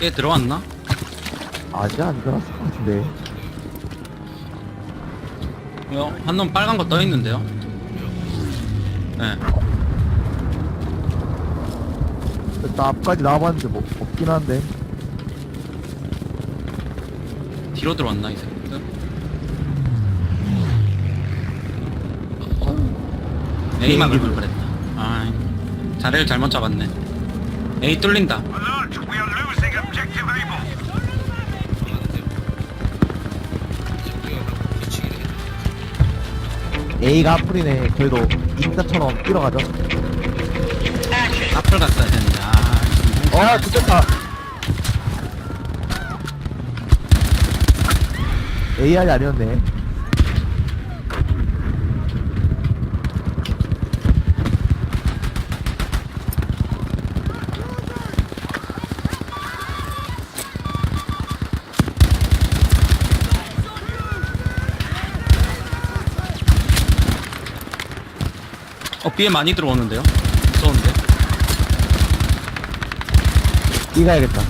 꽤 들어왔나? 아직 안 들어왔을 것 같은데. 어, 한놈 빨간 거 떠 있는데요. 네. 일단 앞까지 나와봤는데 뭐 없긴 한데. 뒤로 들어왔나 이 새끼들? A만 걸걸 그랬다. 아, 자리를 잘못 잡았네. A 뚫린다. Alert! We are A가 앞풀이네. 그래도 인자처럼 뛰어가죠. 앞을 갔어야 되는데. 아, 어, 좋겠다. AI 아니었네. 어, B에 많이 들어오는데요? 무서운데? B 가야겠다.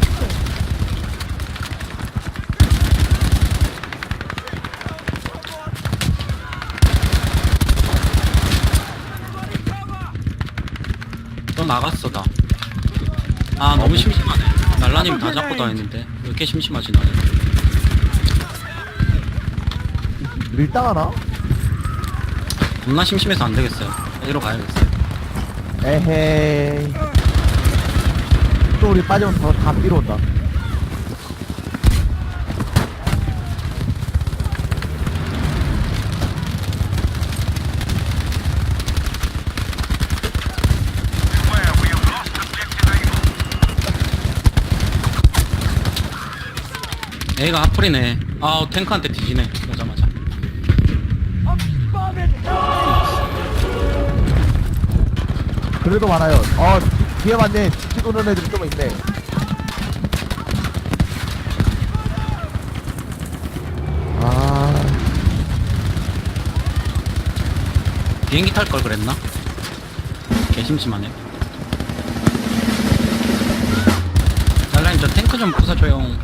또 나갔어, 나. 아, 너무 심심하네. 날라님 다 잡고 다녔는데. 왜 이렇게 심심하지, 나는? 밀당하나? 겁나 심심해서 안 되겠어요. A로 가야겠어요. 에헤이. 또 우리 빠지면 다, 다 B로 온다. A가 하풀이네. 아우, 탱크한테 뒤지네. 그래도 많아요. 어, 뒤- 뒤에 맞네. 뒤 도는 애들이 좀 있네. 아, 비행기 탈 걸 그랬나? 개심심하네. 날라님 저 탱크 좀 부숴줘요.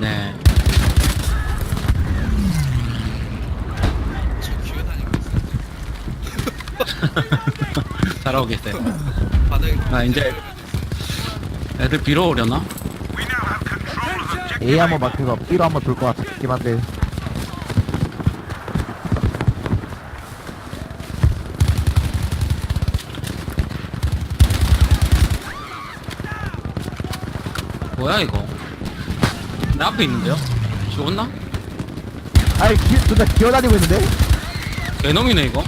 네. 잘하고 계세요. 아 이제 애들 비로 오려나? We now have control of objective A 한번 막혀서 B로 한번 돌 것 같긴 한데. 뭐야 이거? 내 앞에 있는데요? 죽었나? 아이, 기, 진짜 기어다니고 있는데? 개놈이네 이거.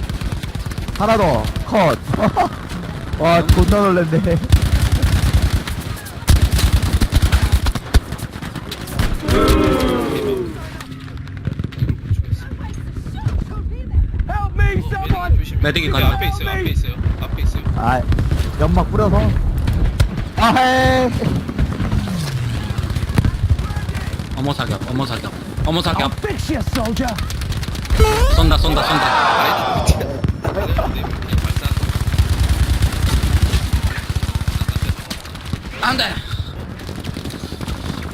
하나 더, 컷. 와, 존나 놀랬네. 매딩이 여기 간다. 앞에 있어요. 앞에 있어요. 앞에 있어요. 아, 연막 뿌려서. 아, 헤이. 어머 사격, 어머 사격, 어머 사격. 쏜다, 쏜다, 쏜다. 안 돼.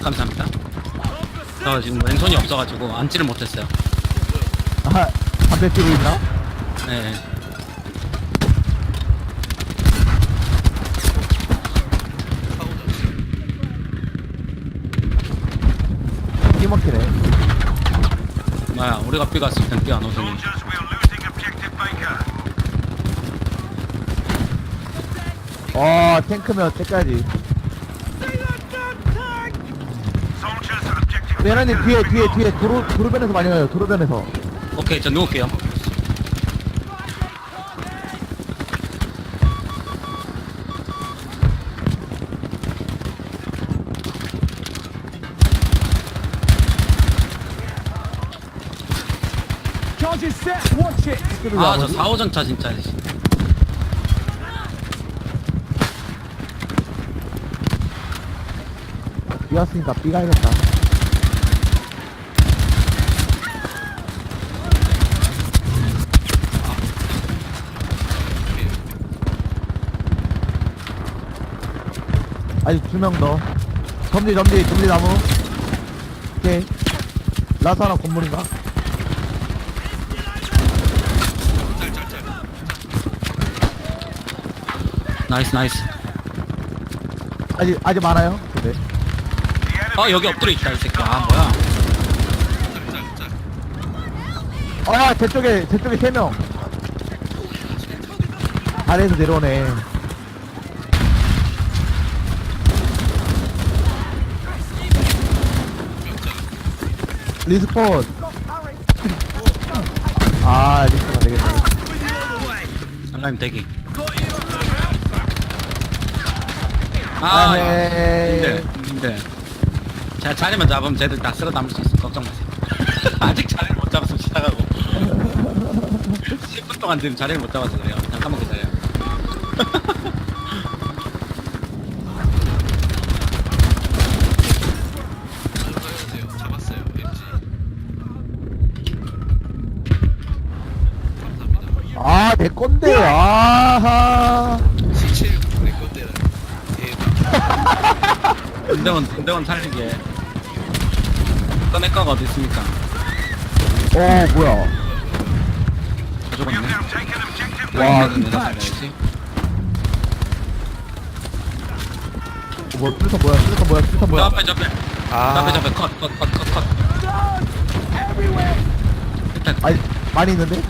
감사합니다. 저 지금 왼손이 없어가지고 앉지를 못했어요. 아, 담배 피고 있나? 네. 끼먹히네. 뭐야, 우리가 B 갔을 땐 B 안 오더니. Soldiers, we are losing objective Baker. 어, 탱크면 때까지. 메라님 뒤에, 뒤에, 뒤에, 도로, 도로변에서 많이 가요, 도로변에서. 오케이, 저 누울게요. 아, 저 4호전차 진짜. 비왔으니까 B 가야겠다. 아직 두 명 더. 점리, 점리, 점리 나무. 오케이. 라스 하나 건물인가? 나이스 나이스 아직, 아직 많아요? 네. The enemy 어 여기 엎드려 있다 이 새끼 아 뭐야 짤짤짤. 아, 제 쪽에, 제 쪽에 세 명. 아래에서 내려오네. 리스폰. 아, 리스폰 안 되겠네. 알라님 대기. 아 에헤이. 근데 근데 자 자리만 잡으면 쟤들 다 쓸어 담을 수 있어. 걱정 마세요. 아직 자리를 못 잡았으면 시작하고. 10분 동안 지금 자리를 못 잡아서 그래요. 잠깐만 기다려 잡아주세요. 잡았어요. MG. 감사합니다. 아, 내 건데, 아하. 17내 건데라. 대박. 군대원 군대원 살리게 꺼내 거가 어디 있습니까 어, 뭐야. objective 와, Beta. 내가 살려야지 어, 뭐, 수류탄 뭐야, 수류탄 뭐야, 수류탄 저 뭐야. 저 앞에 저 앞에 컷컷컷컷컷 일단 아니, 많이 있는데?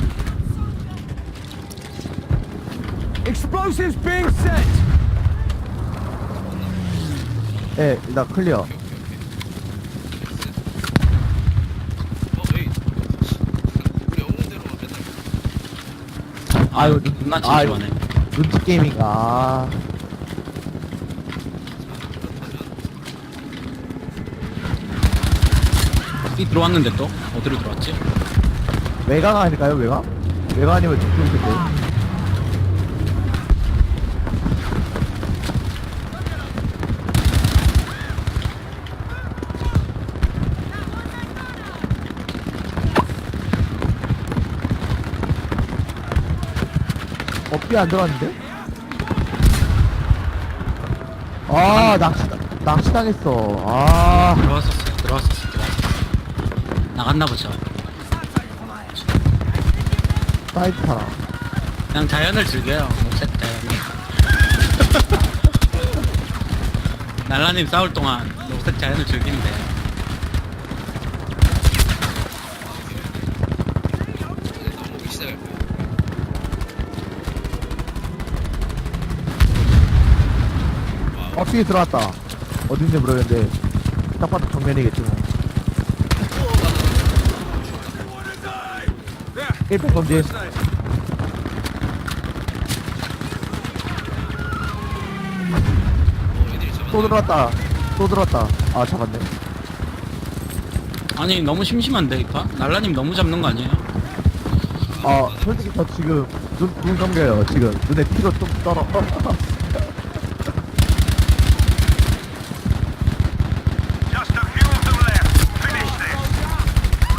Explosives being set. 예, 일단 클리어. 아유 눈- 존나 아유, 진심하네 눈치 아. 이 들어왔는데 또 어디로 들어왔지? 외곽 아닐까요, 외곽? 외곽 아니면 텐데. 어, 삐안 들어갔는데? 아, 낚시, 낚시당했어. 아. 들어왔었어 들어왔었어 들어왔었어 나갔나 보죠 사이트 타라. 그냥 자연을 즐겨요 녹색 자연을 날라님 싸울 동안 녹색 자연을 즐기면 돼요 이제 넘어오기 시작할 거예요. 어, 뒤에 들어왔다. 어딘지 모르겠는데. 딱 봐도 정면이겠지 뭐. 1팩 검진. 어, 애들이 잡았네. 또 들어왔다. 또 들어왔다. 아, 잡았네. 아니 너무 심심한데 이파? 날라님 너무 잡는 거 아니에요? 아, 솔직히 저 지금 눈, 눈 감겨요. 지금. 눈에 피가 좀 떨어. Just a few of them left. Finish this.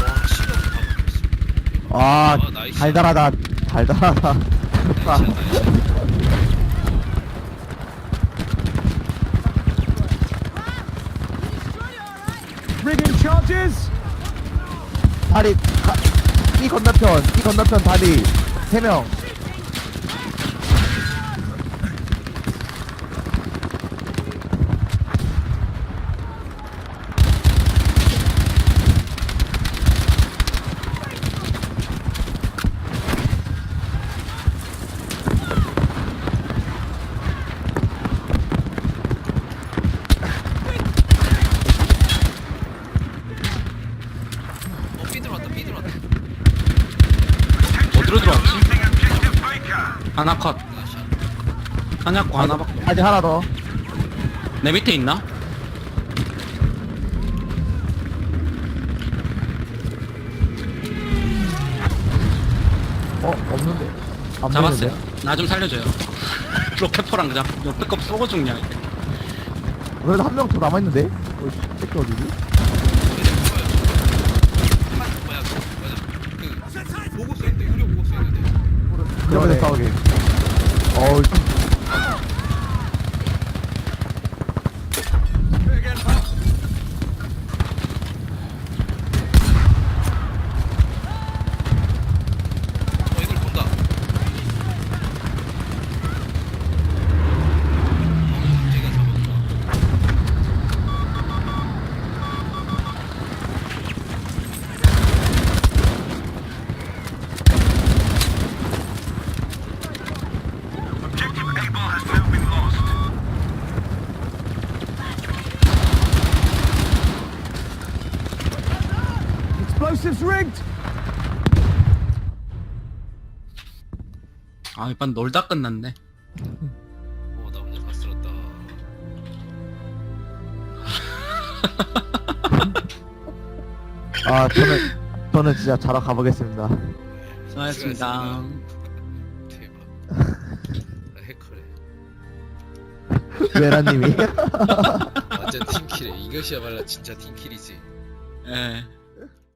와, 시간 다 먹혔어. 아, 아, 나이스. 달달하다. 달달하다. 나이스, 나이스. Rigging charges. 다리, 가, 이 건너편, 이 건너편 다리. 세 명 어, 삐 들어왔다, 삐 들어왔다. 어디로 들어왔지? 하나 컷 나이스. 하나 거 하나밖에 없- 아직 하나 더. 내 밑에 있나? 어, 없는데. 안 잡았어요 보이는데? 나 좀 살려줘요 로켓포랑 그냥 역대급 쏘고 죽냐 그래도 한 명 더 남아있는데? 어, 씨, 새끼 어디지? 뭐야, 뭐야. 그, 보고서 있는데, 의료 보고서 있는데. 그러면 싸우게. 어우, Explosives rigged. 아 이번 놀다 끝났네 어, 나 혼자 다 쓸었다. 아 저는 저는 진짜 자러 가보겠습니다 수고하셨습니다 대박. 나 해커래. 외라님이 완전 팀킬해. 이것이야말로 진짜 팀킬이지. 예